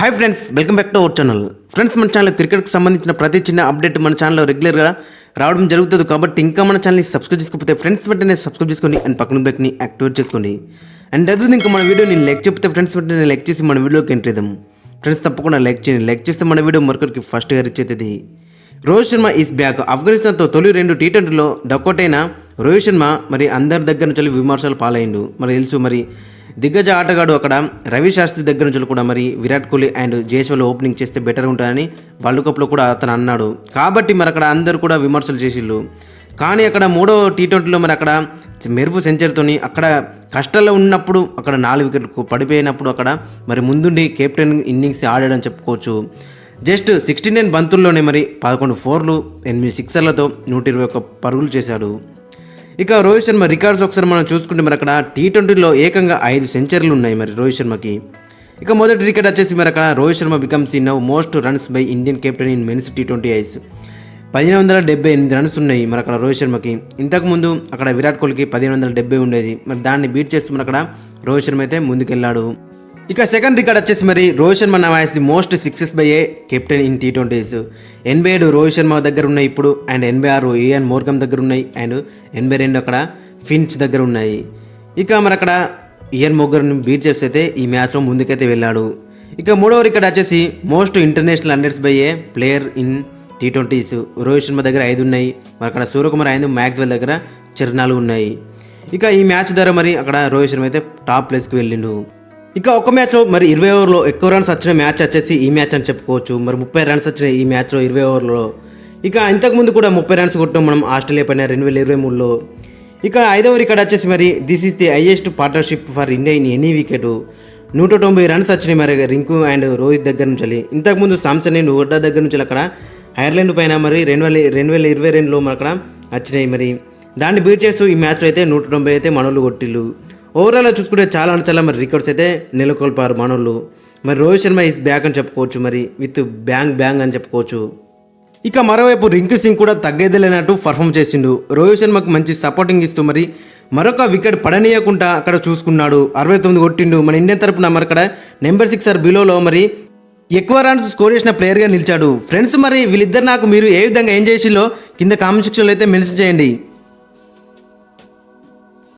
Hi friends welcome back to our channel friends మన channel క్రికెట్కి సంబంధించిన ప్రతి చిన్న అప్డేట్ మన ఛానల్లో రెగ్యులర్గా రావడం జరుగుతుంది కాబట్టి ఇంకా మన ఛానల్ని సబ్స్క్రైబ్ చేసుకోకపోతే ఫ్రెండ్స్ వెంటనే సబ్స్క్రైబ్ చేసుకోండి అండ్ పక్కన బ్యాక్ని యాక్టివేట్ చేసుకోండి. అండ్ అదే ఇంకా మన వీడియోని లైక్ చెప్తే ఫ్రెండ్స్ వెంటనే లైక్ చేసి మన వీడియోకి ఎంటర్ ఇద్దాం. ఫ్రెండ్స్ తప్పకుండా లైక్ చేయండి. లైక్ చేస్తే మన వీడియో మరొకరికి ఫస్ట్గా రీచ్ అవుతుంది. రోహిత్ శర్మ ఈస్ బ్యాక్ ఆఫ్ఘనిస్తాన్తో తొలి రెండు టీ ట్వంటీలో డకౌట్ అయిన రోహిత్ శర్మ మరి అందరి దగ్గర నుంచి విమర్శలు పాలైండు మరి తెలుసు మరి దిగ్గజ ఆటగాడు అక్కడ రవి శాస్త్రి దగ్గర నుంచి కూడా మరి విరాట్ కోహ్లీ అండ్ జేస్వాల్ ఓపెనింగ్ చేస్తే బెటర్ ఉంటుందని వరల్డ్ కప్లో కూడా అతను అన్నాడు. కాబట్టి మరి అక్కడ అందరూ కూడా విమర్శలు చేసిళ్ళు. కానీ అక్కడ మూడో టీ ట్వంటీలో మరి అక్కడ మెరుపు సెంచరీతోని అక్కడ కష్టాల్లో ఉన్నప్పుడు అక్కడ నాలుగు వికెట్లు పడిపోయినప్పుడు అక్కడ మరి ముందుండి కెప్టెన్ ఇన్నింగ్స్ ఆడాడని చెప్పుకోవచ్చు. జస్ట్ సిక్స్టీ నైన్ బంతుల్లోనే మరి పదకొండు ఫోర్లు ఎనిమిది సిక్సర్లతో నూట ఇరవై ఒక్క పరుగులు చేశాడు. ఇక రోహిత్ శర్మ రికార్డ్స్ ఒకసారి మనం చూసుకుంటే మరి అక్కడ టీ ట్వంటీలో ఏకంగా ఐదు సెంచరీలు ఉన్నాయి మరి రోహిత్ శర్మకి. ఇక మొదటి రికార్డ్ వచ్చేసి మరి అక్కడ Rohit Sharma becomes in most runs by Indian captain in men's T twenty Is పదిహేను వందల డెబ్బై ఎనిమిది రన్స్ ఉన్నాయి మరి అక్కడ రోహిత్ శర్మకి. ఇంతకుముందు అక్కడ విరాట్ కోహ్లీకి పదిహేను వందల డెబ్బై ఉండేది. మరి దాన్ని బీట్ చేస్తూ మరి అక్కడ రోహిత్ శర్మ అయితే ముందుకెళ్ళాడు. ఇక సెకండ్ రికార్డ్ వచ్చేసి మరి Rohit Sharma now is the most sixes by a captain in T twenties ఎనభై ఏడు రోహిత్ శర్మ దగ్గర ఉన్నాయి ఇప్పుడు అండ్ ఎనభై ఆరు ఏఎన్ మోర్గమ్ దగ్గర ఉన్నాయి అండ్ ఎనభై రెండు అక్కడ ఫిన్స్ దగ్గర ఉన్నాయి. ఇక మరి అక్కడ ఇయన్ మోగర్ని బీట్ చేస్తే ఈ మ్యాచ్లో ముందుకైతే వెళ్ళాడు. ఇక మూడవ రికార్డ్ వచ్చేసి most international hundreds by a player in T twenties Rohit Sharma దగ్గర ఐదు ఉన్నాయి మరి అక్కడ సూర్యకుమార్ ఐదు మ్యాక్స్వెల్ దగ్గర చిరణాలు ఉన్నాయి. ఇక ఈ మ్యాచ్ ద్వారా మరి అక్కడ రోహిత్ శర్మ అయితే టాప్ ప్లేస్కి వెళ్ళిండు. ఇక ఒక మ్యాచ్లో మరి ఇరవై ఓవర్లో ఎక్కువ రన్స్ వచ్చిన మ్యాచ్ వచ్చేసి ఈ మ్యాచ్ అని చెప్పుకోవచ్చు. మరి ముప్పై రన్స్ వచ్చిన ఈ మ్యాచ్లో ఇరవై ఓవర్లో. ఇక ఇంతకుముందు కూడా ముప్పై రన్స్ కొట్టాం మనం ఆస్ట్రేలియా పైన రెండు వేల ఇరవై మూడులో. ఇక ఐదవ రికార్డ్ వచ్చేసి మరి this is the highest partnership for India in any wicket నూట తొంభై రన్స్ వచ్చినాయి మరి రింకు అండ్ రోహిత్ దగ్గర నుంచి వెళ్ళి. ఇంతకుముందు సామ్సన్ అండ్ హుడ్డా దగ్గర నుంచి అక్కడ ఐర్లాండ్ పైన మరి రెండు వేల రెండు వేల ఇరవై రెండులో మన అక్కడ వచ్చినాయి మరి. దాన్ని బీట్ చేస్తూ ఈ మ్యాచ్లో అయితే నూట తొంభై అయితే మనోళ్ళు కొట్టిళ్ళు. ఓవరాల్గా చూసుకుంటే చాలా అంటే చాలా మరి రికార్డ్స్ అయితే నెలకొల్పారు మనోళ్ళు మరి రోహిత్ శర్మ ఇస్ బ్యాక్ అని చెప్పుకోవచ్చు మరి విత్ బ్యాంగ్ బ్యాంగ్ అని చెప్పుకోవచ్చు. ఇక మరోవైపు రింకు సింగ్ కూడా తగ్గేదే లేనట్టు పర్ఫామ్ చేసిండు. రోహిత్ శర్మకు మంచి సపోర్టింగ్ ఇస్తూ మరి మరొక వికెట్ పడనీయకుండా అక్కడ చూసుకున్నాడు. అరవై తొమ్మిది కొట్టిండు. మన ఇండియన్ తరపున మరి అక్కడ నెంబర్ సిక్స్ ఆర్ బిలోలో మరి ఎక్కువ రన్స్ స్కోర్ చేసిన ప్లేయర్గా నిలిచాడు. ఫ్రెండ్స్ మరి వీళ్ళిద్దరు నాకు మీరు ఏ విధంగా ఏం చేసిలో కింద కామెంట్ సెక్షన్లో అయితే మెన్షన్ చేయండి.